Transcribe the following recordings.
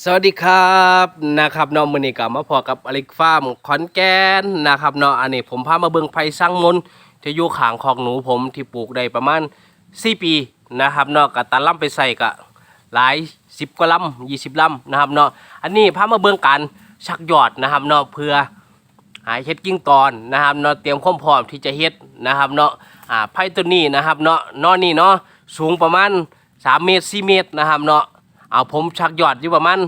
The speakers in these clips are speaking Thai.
สวัสดีครับนะครับเนาะมื้อนี้ก็มาพอกับอลิกฟาร์มขอนแก่นนะครับเนาะอันนี้ผมพามาเบิ่งไผ่สร้างมนที่อยู่ข้างคอกหนูผมที่ปลูกได้ประมาณ 4 ปีนะครับเนาะก็ตัดลำไปใส่ก็หลาย 10กว่าลำ20ลำนะครับเนาะอันนี้พามาเบิ่งการชักยอดนะครับเนาะเพื่อหาเฮ็ดกิ้งตอนนะครับเนาะเตรียมความพร้อมที่จะเฮ็ดนะครับเนาะอ่าไผ่ตัวนี้นะครับเนาะนอนี่เนาะสูงประมาณ3เมตร4เมตรนะครับเนาะ เอาผมชักยอดอยู่ประมาณ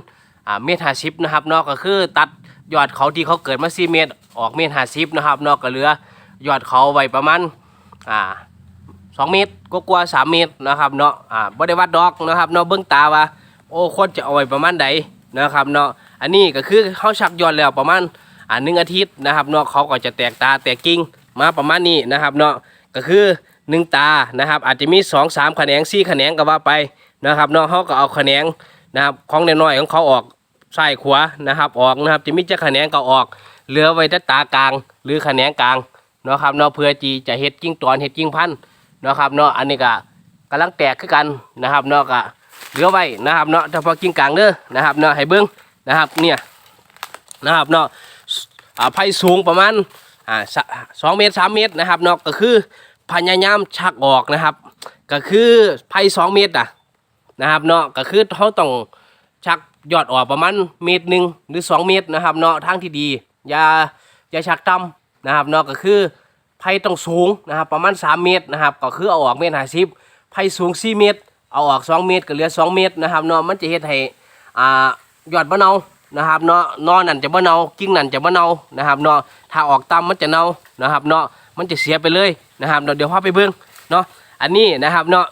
อ่าเมตร50นะครับเนาะก็คือตัดยอดเขาที่เขาเกิดมา4เมตรออกเมตร50นะครับเนาะก็เหลือยอดเขาไว้ประมาณอ่า2เมตรก็กว่าๆ3เมตรนะครับเนาะอ่าบ่ได้วัดดอกนะครับเนาะเบิ่งตาว่าโอ้ควรจะเอาไว้ประมาณใดนะครับเนาะอันนี้ก็คือเขาชักยอดแล้วประมาณอ่าหนึ่งอาทิตย์นะครับเนาะเขาก็จะแตกตาแตกกิ่งมาประมาณนี้นะครับเนาะก็คือหนึ่งตานะครับอาจจะมีสองสามแขนงสี่แขนงก็ว่าไป นะครับเนาะเขาก็เอาแขนงนะครับของน้อยๆของเขาออกซ้ายขวานะครับ ออกนะครับจะมีจะแขนงก็ออกเหลือไว้แต่ตากลาง หรือแขนงกลางเนาะครับเนาะเพื่อจีจะเฮ็ดกิ่งตอนเฮ็ดกิ่งพันเนาะครับเนาะอันนี้ก็กำลังแตกขึ้นกันนะครับเนาะก็เหลือไว้นะครับเนาะเฉพาะกิ่งกลางเด้อนะครับเนาะให้เบิ้งนะครับเนี่ยนะครับเนาะอ่าไผ่สูงประมาณอ่าสะสองเมตรสามเมตรนะครับเนาะก็คือพยายามชักออกนะครับ ก็คือไผ่สองเมตรอะ นะครับเนาะก็คือเขาต้องชักยอดออกประมาณเมตรหนึ่งหรือสองเมตรนะครับเนาะทางที่ดีอย่าอย่าชักต่ำนะครับเนาะก็คือไผ่ต้องสูงนะครับประมาณสามเมตรนะครับก็คือเอาออกเมตรห้าสิบไผ่สูงสี่เมตร เอาออกสองเมตรก็เหลือสองเมตรนะครับเนาะมันจะเฮ็ดให้อ่ายอดมะนาวนะครับเนาะนอนนั่นจะบ่เนากิ่งนั่นจะบ่เนานะครับเนาะถ้าออกต่ำมันจะเนานะครับเนาะมันจะเสียไปเลยนะครับเนาะเดี๋ยวพาไปเบิ่งเนาะอันนี้นะครับเนาะ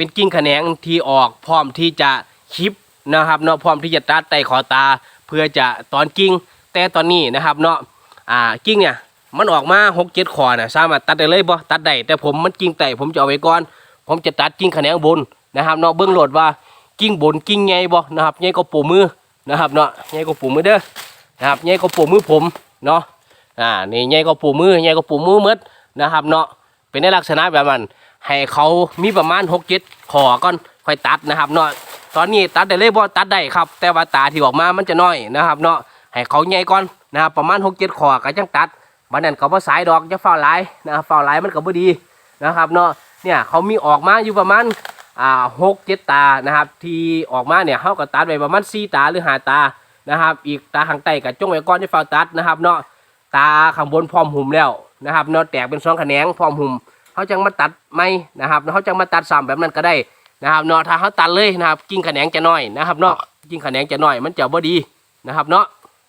เป็นกิ่งแขนงที่ออกพร้อมที่จะชิปนะครับเนาะพร้อมที่จะตัดไตขอตา เพื่อจะตอนกิ่งแต่ตอนนี้นะครับเนาะอ่ากิ่งเนี่ยมันออกมาหกเจ็ดขอนะสามารถตัดได้เลยบ่ตัดได้แต่ผมมันกิ่งไตผมจะเอาไว้ก่อน ผมจะตัดกิ่งแขนงบนนะครับเนาะเบิ่งโหลดว่ากิ่งบนกิ่งใหญ่บ่นะครับใหญ่ก็ปูมือนะครับเนาะใหญ่กว่าปูมือเด้อนะครับใหญ่กว่าปูมือผมเนาะอ่านี่ใหญ่กว่าปูมือใหญ่กว่าปูมือหมดนะครับเนาะเป็นในลักษณะแบบนั้น ให้เขามีประมาณหกเจ็ดขอก่อนค่อยตัดนะครับเนาะตอนนี้ตัดได้เลยบ่ตัดได้ครับ แต่ว่าตาที่ออกมามันจะน้อยนะครับ เนาะให้เขาใหญ่ก่อนนะครับประมาณหกเจ็ดขอก็จังตัดบัดนั้นเขาบ่สายดอกจะเฝ้าลายนะครับเฝ้าลายมันก็บ่ดีนะครับเนาะเนี่ยเขามีออกมาอยู่ประมาณอ่าหกเจ็ดตานะครับ ที่ออกมาเนี่ยเขาก็ตัดไว้ประมาณสี่ตาหรือห้าตานะครับ อีกตาข้างใต้กับจงไว้ก้อนที่ฝ้าตัดนะครับเนาะตาข้างบนพร้อมหุ่มแล้วนะครับเนาะแตกเป็นสองแขนงพร้อมหุ่ม เขาจังมาตัดไม่นะครับเขาจังมาตัดซ้ำแบบนั้นก็ได้นะครับเนาะถ้าเขาตัดเลยนะครับ กิ่งแขนงจะน้อยนะครับเนาะกิ่งแขนงจะน้อยมันจะบ่ดีนะครับเนาะ